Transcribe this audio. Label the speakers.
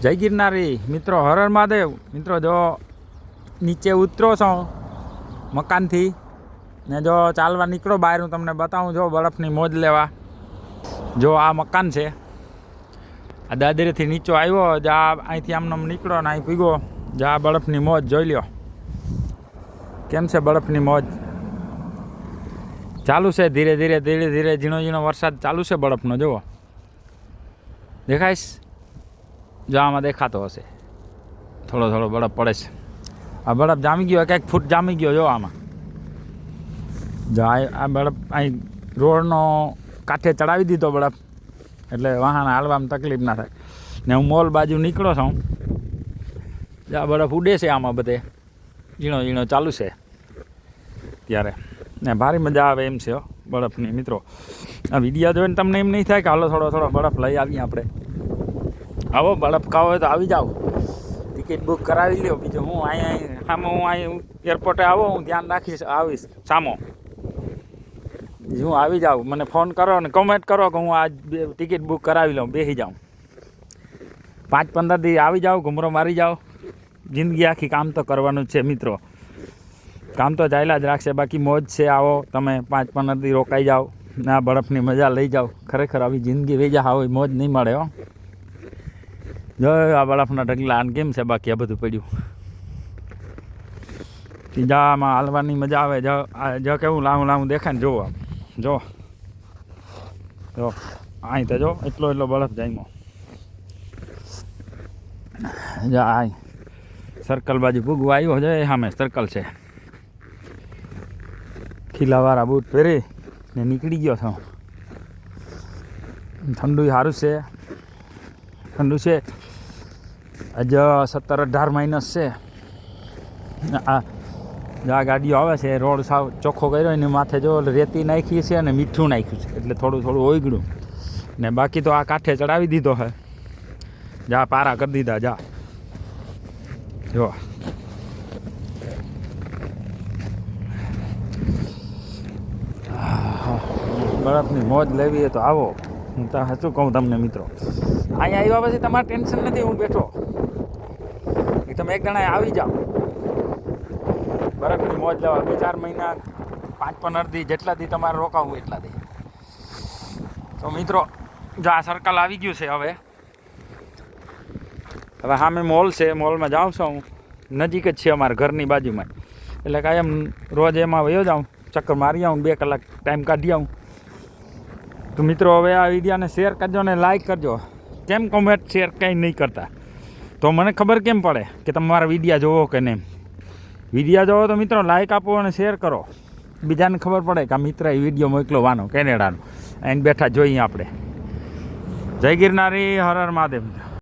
Speaker 1: જય ગિરનારી. મિત્રો હરર મહાદેવ. મિત્રો, જો નીચે ઉતરો છો મકાનથી, ને જો ચાલવા નીકળો બહાર, હું તમને બતાવું, જો બરફની મોજ લેવા. જો આ મકાન છે. આ દાદરેથી નીચો આવ્યો, જા અહીંથી આમને આમ નીકળો ને અહીં પીગો જા બરફની મોજ જોઈ લ્યો. કેમ છે બરફની મોજ? ચાલુ છે ધીરે ધીરે ધીરે ધીરે, ઝીણો ઝીણો વરસાદ ચાલુ છે બરફનો, જુઓ. દેખાઈશ જો દેખાતો હશે. થોડો થોડો બરફ પડે છે. આ બરફ જામી ગયો એક ફૂટ જામી ગયો જો આમાં. આ બરફ અહીં રોડનો કાંઠે ચડાવી દીધો બરફ. એટલે વાહન હાલવામાં તકલીફ ના થાય. ને હું મોલ બાજુ નીકળો છું. આ બરફ ઉડે છે આમાં બધે. ઝીણો ઝીણો ચાલુ છે ત્યારે. ને ભારી મજા આવે એમ છે બરફની. મિત્રો, આ વિડીયા જોઈને તમને એમ નહીં થાય કે હાલો થોડો થોડો બરફ લઈ આવીએ આપણે. આવો બળપકા હોય તો આવી જાઓ. ટિકિટ બુક કરાવી લ્યો. બીજું હું અહીંયા સામે હું અહીં એરપોર્ટે આવો, હું ધ્યાન રાખીશ, આવીશ. સામો. હું આવી જાઉં. મને ફોન કરો અને કમેન્ટ કરો કે હું આજ ટિકિટ બુક કરાવી લઉં. બેસી જાઉં. પાંચ પંદર દી આવી જાઓ, ઘૂમરો મારી જાઓ. જિંદગી આખી કામ તો કરવાનું છે, મિત્રો. કામ તો ચાલ્યા જ રાખશે. બાકી મોજ છે, આવો. તમે પાંચ પંદર દી રોકાઈ જાઓ ને આ બરફની મજા લઈ જાઓ. ખરેખર આવી જિંદગી વેજા હોય, મોજ નહીં મળે, હો. જો આ બરફના ઢગલા આને કેમ છે બાકી આ બધું પડ્યું? ત્રીજામાં હાલવાની મજા આવે, જો કેવું લાંબુ લાંબુ દેખાય ને જોવો આમ. જો. જો. અહીં તો જો, એટલો એટલો બરફ જામ્યો જો અહીં સર્કલ બાજુ ભૂગવા આવ્યો છે સામે સર્કલ છે. ખીલાવાળા બૂટ પહેરી ને નીકળી ગયો છું. ઠંડુ સારું છે. ઠંડુ છે. આજ સત્તર અઢાર માઇનસ છે. આ આ ગાડીઓ આવે છે, રોડ સાવ ચોખ્ખો કર્યો, એની માથે જો રેતી નાખી છે અને મીઠું નાખ્યું છે, એટલે થોડું થોડું ઓગળ્યું ને બાકી તો આ કાંઠે ચડાવી દીધો હે. જા, પારા કરી દીધા, જા. જો. બરફની મોજ લેવી તો આવો. હું તો શું કહું તમને, મિત્રો. અહીંયા આવ્યા પછી તમારે ટેન્શન નથી, હું બેઠો. તમે એક જણા આવી જાઓ. બરફની મોજ લેવા. બે ચાર મહિના, પાંચ પંદર દી જેટલા દી તમારે રોકાવું એટલા દી તો મિત્રો, જો આ સર્કલ આવી ગયું છે હવે. હવે સામે મોલ છે. મોલમાં જાઉં છું હું. નજીક જ છે અમારા ઘરની બાજુમાં. એટલે કાયમ રોજ એમાં વયો જાઉં. ચક્કર મારી આવું બે કલાક ટાઈમ કાઢી આવું. તો મિત્રો, હવે આ વિડીયોને શેર કરજો ને લાઈક કરજો. કેમ કોમેન્ટ શેર કંઈ નહીં કરતા. તો મને ખબર કેમ પડે કે તમારા વિડીયા જોવો કે નહીં? વિડીયા જોવો તો મિત્રો લાઈક આપો અને શેર કરો. બીજાને ખબર પડે કે આ મિત્ર એ વીડિયો મોકલો વાનો, કેનેડાનો. એને બેઠા જોઈએ આપણે. જય ગિરનારી હર મહાદેવ.